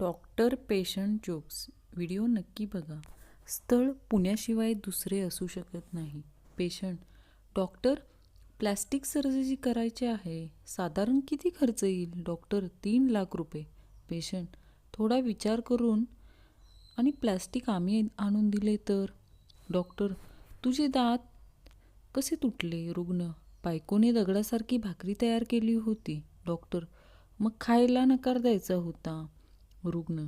Doctor patient jokes. Video नक्की बघा. स्थळ पुण्याशिवाय दुसरे असू शकत नाही. पेशंट. डॉक्टर प्लॅस्टिक सर्जरी करायची आहे. साधारण किती खर्च येईल? डॉक्टर तीन लाख रुपये. पेशंट. थोडा विचार करून. आणि प्लॅस्टिक आम्ही आणून दिले तर? डॉक्टर तुझे दात कसे तुटले? रुग्ण बायकोने दगडासारखी भाकरी तयार केली होती. डॉक्टर मग खायला नकार द्यायचा होता. रुग्ण.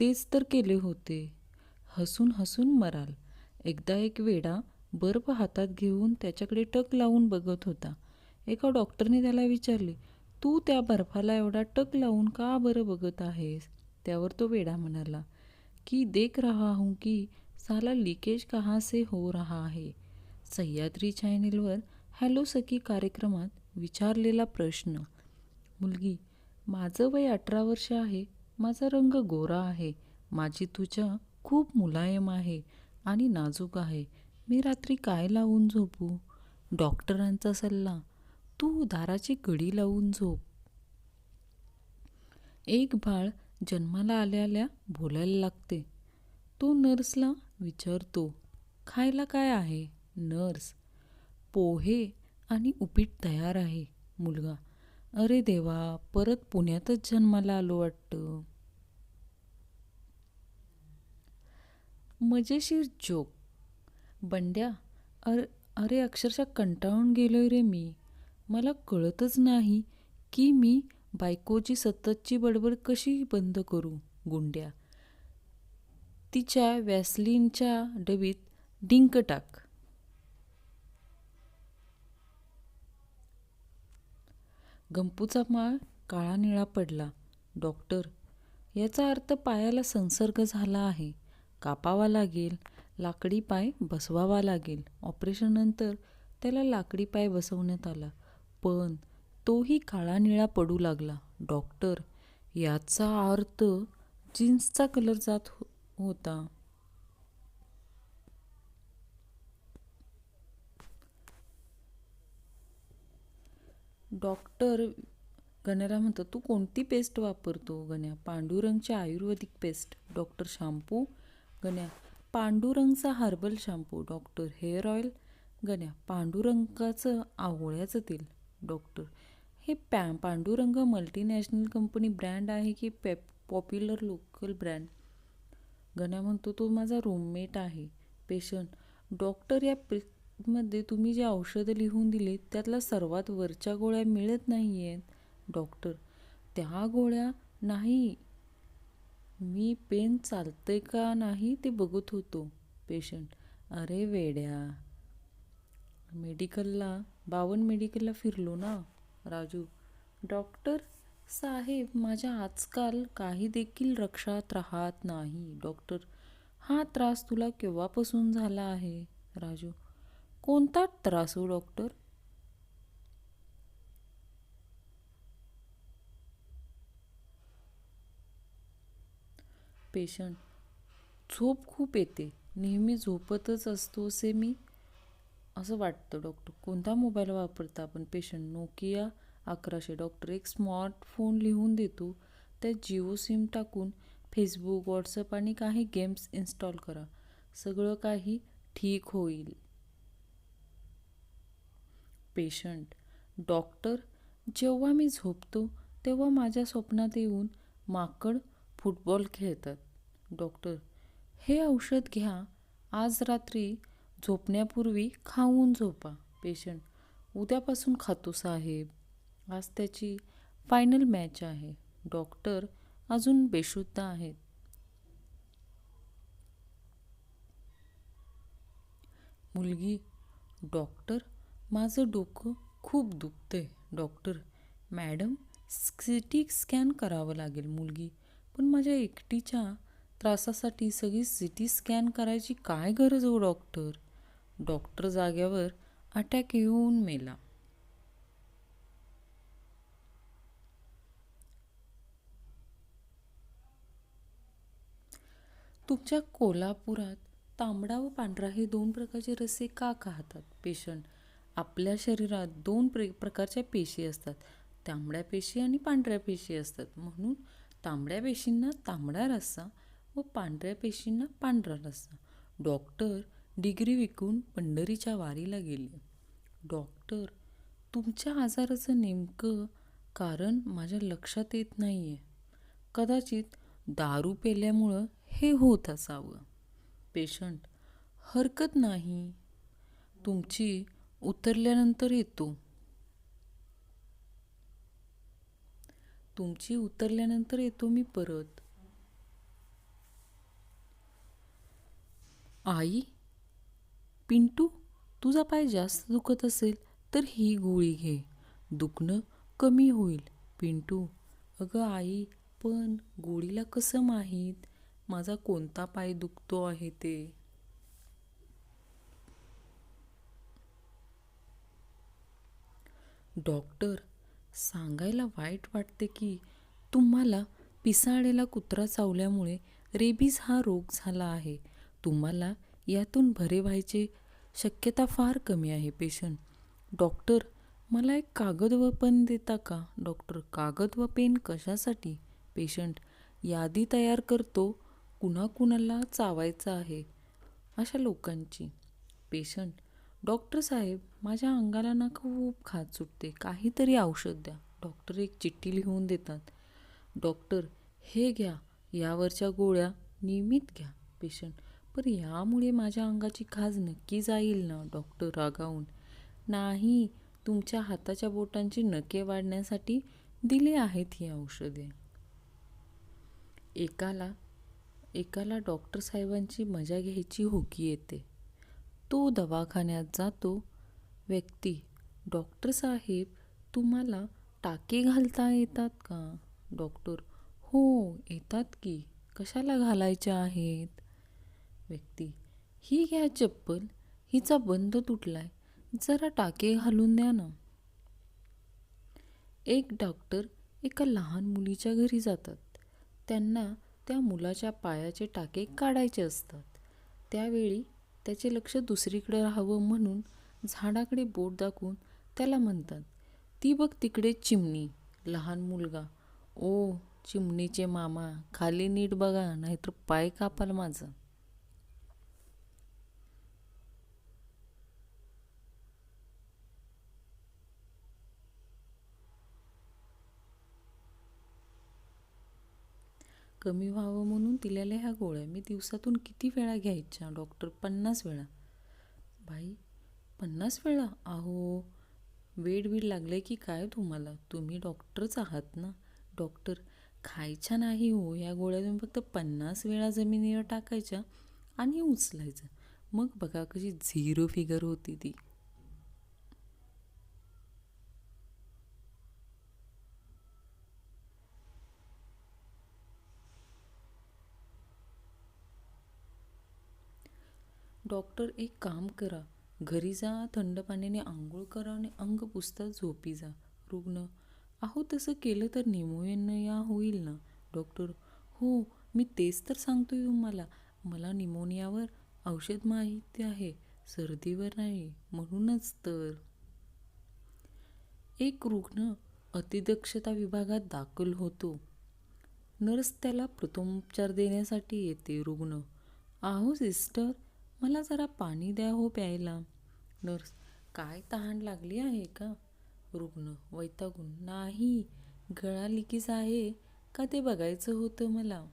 तेच तर केले होते. हसून हसून मराल. एकदा एक वेडा बर्फ हातात घेऊन त्याच्याकडे टक लावून बघत होता. एका डॉक्टरने त्याला विचारले तू त्या बर्फाला एवढा टक लावून का बरं बघत आहेस? त्यावर तो वेडा म्हणाला की देख रहा हूं की साला लिकेज कहाँ से हो रहा है? सह्याद्री चॅनेलवर हॅलो सखी कार्यक्रमात विचारलेला प्रश्न मुलगी माझं वय अठरा वर्ष आहे माझा रंग गोरा आहे. माझी तुझ्या खूप मुलायम आहे आणि नाजूक आहे. मी रात्री काय लावून झोपू? डॉक्टरांचा सल्ला तू दाराची कडी लावून झोप. एक बाळ जन्माला आल्याल्या बोलायला लागते. तो नर्सला विचारतो खायला काय आहे? नर्स पोहे आणि उपीट तयार आहे मुलगा. अरे देवा परत पुण्यातच जन्माला आलो वाटतं. मजेशीर जोक बंड्या अरे अरे अक्षरशः कंटाळून गेलोय रे मी. मला कळतच नाही की मी बायकोची सततची बडबड कशी बंद करू गुंड्या. तिच्या वॅसलीनच्या डबीत डिंक टाक. गंपूचा माळ काळा निळा पडला. डॉक्टर याचा अर्थ पायाला संसर्ग झाला आहे. कापावा लागेल लाकडी पाय बसवावा लागेल. ऑपरेशननंतर त्याला लाकडी पाय बसवण्यात आला. पण तोही काळा निळा पडू लागला. डॉक्टर याचा अर्थ जीन्सचा कलर जात हो- होता. डॉक्टर गण्याला म्हणतो तू कोणती पेस्ट वापरतो Ganya? पांडुरंगची Ayurvedic paste. Doctor shampoo Ganya पांडुरंगचा herbal shampoo. Doctor hair oil Ganya पांडुरंगाचं आवळ्याचं तेल. डॉक्टर हे पॅ पांडुरंग मल्टीनॅशनल कंपनी ब्रँड आहे की पॅप पॉप्युलर लोकल ब्रँड गण्या म्हणतो तो माझा रूममेट आहे. पेशंट डॉक्टर या मध्ये तुम्ही जे औषधं लिहून दिले त्यातल्या सर्वात वरच्या गोळ्या मिळत नाही आहेत डॉक्टर त्या गोळ्या नाही. मी पेन चालतंय का नाही ते बघत होतो. पेशंट अरे वेड्या. मेडिकलला बावन मेडिकलला फिरलो ना राजू. डॉक्टर साहेब माझ्या आजकाल काही देखील रक्षात राहत नाही. डॉक्टर हा त्रास तुला केव्हापासून झाला आहे? राजू कोणता त्रास हो डॉक्टर पेशंट झोप खूप येते. नेहमी झोपतच असतो असे मी असं वाटतं डॉक्टर कोणता मोबाईल वापरता आपण? पेशंट नोकिया अकराशे. डॉक्टर एक स्मार्टफोन लिहून देतो. त्यात जिओ सिम टाकून फेसबुक व्हॉट्सअप आणि काही गेम्स इन्स्टॉल करा. सगळं काही ठीक होईल. पेशंट डॉक्टर जेव्हा मी झोपतो तेव्हा माझ्या स्वप्नात येऊन माकड फुटबॉल खेळतात. डॉक्टर हे औषध घ्या. आज रात्री झोपण्यापूर्वी खाऊन झोपा. पेशंट उद्यापासून खातो साहेब. आज त्याची फायनल मॅच आहे. डॉक्टर अजून बेशुद्ध आहेत. मुलगी डॉक्टर माझं डोकं खूप दुखतंय डॉक्टर. मॅडम सिटी स्कॅन करावं लागेल मुलगी. पण माझ्या एकटीच्या त्रासासाठी सगळी सी टी स्कॅन करायची काय गरज हो डॉक्टर? डॉक्टर जाग्यावर अटॅक येऊन मेला. तुमच्या कोल्हापुरात तांबडा व पांढरा हे दोन प्रकारचे रस्से का खातात? पेशंट आपल्या शरीरात दोन प्र प्रकारच्या पेशी असतात. तांबड्या पेशी आणि पांढऱ्या पेशी असतात. म्हणून तांबड्या पेशींना तांबडा रस्सा व पांढऱ्या पेशींना पांढरा रस्सा. डॉक्टर डिग्री विकून पंढरीच्या वारीला गेले. डॉक्टर तुमच्या आजाराचं नेमकं कारण माझ्या लक्षात येत नाही आहे कदाचित दारू पेल्यामुळं हे होत असावं. पेशंट हरकत नाही. तुमची उतरल्यानंतर येतो. तुमची उतरल्यानंतर येतो मी परत. आई पिंटू तुझा पाय जास्त दुखत असेल तर ही गोळी घे. दुखणं कमी होईल. पिंटू अगं आई पण गोळीला कसं माहीत? माझा कोणता पाय दुखतो आहे ते? डॉक्टर सांगायला वाईट वाटते की तुम्हाला पिसाळेला कुत्रा चावल्यामुळे रेबीज हा रोग झाला आहे. तुम्हाला यातून बरे व्हायची शक्यता फार कमी आहे पेशंट डॉक्टर मला एक कागद व पेन देता का? डॉक्टर कागद व पेन कशासाठी? पेशंट यादी तयार करतो कुणाकुणाला चावायचं आहे? अशा लोकांची. पेशंट डॉक्टर साहेब माझ्या अंगाला ना खूप खाज सुटते. काहीतरी औषध द्या. डॉक्टर एक चिठ्ठी लिहून देतात. डॉक्टर हे घ्या. यावरच्या गोळ्या नियमित घ्या पेशंट. पण यामुळे माझ्या अंगाची खाज नक्की जाईल ना डॉक्टर रागावून. नाही तुमच्या हाताच्या बोटांची नके वाढण्यासाठी दिले आहेत ही औषधे. एकाला एकाला डॉक्टर साहेबांची मजा घ्यायची होकी येते. तो दवाखान्यात जातो. व्यक्ती डॉक्टर साहेब तुम्हाला टाके घालता येतात का? डॉक्टर हो येतात की. कशाला घालायच्या आहेत? व्यक्ती ही घ्या चप्पल हिचा बंद तुटलाय जरा टाके घालून द्या ना. एक डॉक्टर एका लहान मुलीच्या घरी जातात. त्यांना त्या मुलाच्या पायाचे टाके काढायचे असतात. त्यावेळी त्याचे लक्ष दुसरीकडे राहावं म्हणून झाडाकडे बोट दाखवून त्याला म्हणतात ती बघ तिकडे चिमणी लहान मुलगा. ओ चिमणीचे मामा खाली नीट बघा नाहीतर पाय कापाल माझं. कमी व्हावं म्हणून दिलेल्या ह्या गोळ्या मी दिवसातून किती वेळा घ्यायच्या? डॉक्टर पन्नास वेळा. बाई पन्नास वेळा? अहो वेड बीड लागले की काय तुम्हाला? तुम्ही डॉक्टरच आहात ना? डॉक्टर खायच्या नाही हो. या गोळ्या तुम्ही फक्त पन्नास वेळा जमिनीवर टाकायच्या आणि उचलायचं. मग बघा कशी झिरो फिगर होती ती. डॉक्टर एक काम करा. घरी जा थंड पाण्याने आंघोळ करा आणि अंग पुसता झोपी जा. रुग्ण अहो तसं केलं तर निमोनिया होईल ना? डॉक्टर हो मी तेच तर सांगतोय हो तुम्हाला मला. निमोनियावर औषध माहिती आहे. सर्दीवर नाही म्हणूनच तर. एक रुग्ण अतिदक्षता विभागात दाखल होतो. नर्स त्याला प्रथमोपचार देण्यासाठी येते. रुग्ण आहो सिस्टर मला जरा पाणी द्या हो प्यायला. नर्स काय तहान लागली आहे का? रुग्ण वैतागून नाही गळा लिकीच आहे का ते बघायचं होतं मला?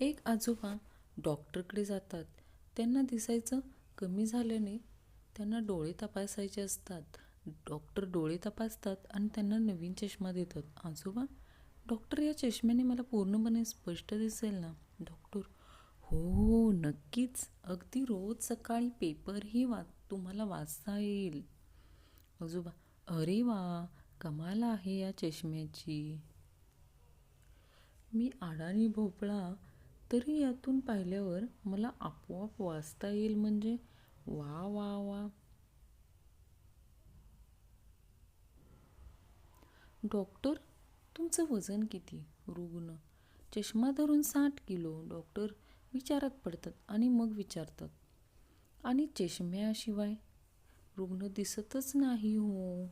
एक आजोबा डॉक्टरकडे जातात. त्यांना दिसायचं कमी झाल्याने त्यांना डोळे तपासायचे असतात. डॉक्टर डोळे तपासतात आणि त्यांना नवीन चष्मा देतात. आजोबा डॉक्टर या चष्म्याने मला पूर्णपणे स्पष्ट दिसेल ना डॉक्टर? हो हो नक्कीच. अगदी रोज सकाळी पेपरही वा तुम्हाला वाचता येईल. आजोबा अरे वा कमाल आहे या चष्म्याची. मी आडाणी भोपळा तरी यातून पाहिल्यावर मला आपोआप वाचता येईल म्हणजे वा वा वा. डॉक्टर तुमचं वजन किती? रुग्ण. चष्मा धरून साठ किलो डॉक्टर विचारात पडतात आणि मग विचारतात. आणि चष्म्याशिवाय रुग्ण दिसतच नाही हो.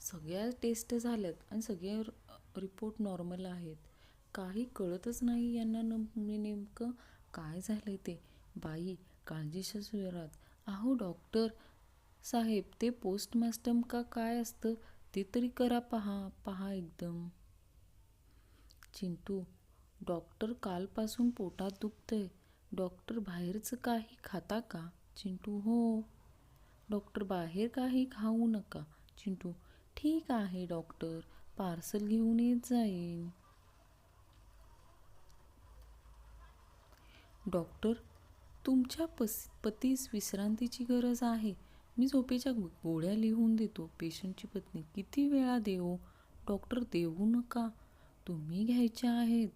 सगळ्या टेस्ट झाल्यात आणि सगळे रिपोर्ट नॉर्मल आहेत. काही कळतच नाही यांना नेमकं काय झाले ते? बाई काळजीच्या सुरात अहो डॉक्टर साहेब ते पोस्टमास्टम का काय असतं? ते तरी करा पहा पहा एकदम. चिंटू डॉक्टर कालपासून पोटात दुखतंय. डॉक्टर बाहेरचं काही खाता का? चिंटू हो. डॉक्टर बाहेर काही खाऊ नका. चिंटू ठीक आहे डॉक्टर पार्सल घेऊन येत जाईन. डॉक्टर तुमच्या पस पतीस विश्रांतीची गरज आहे. मी झोपेच्या गोळ्या लिहून देतो. पेशंटची पत्नी किती वेळा देऊ? डॉक्टर देऊ नका. तुम्ही घ्यायच्या आहेत.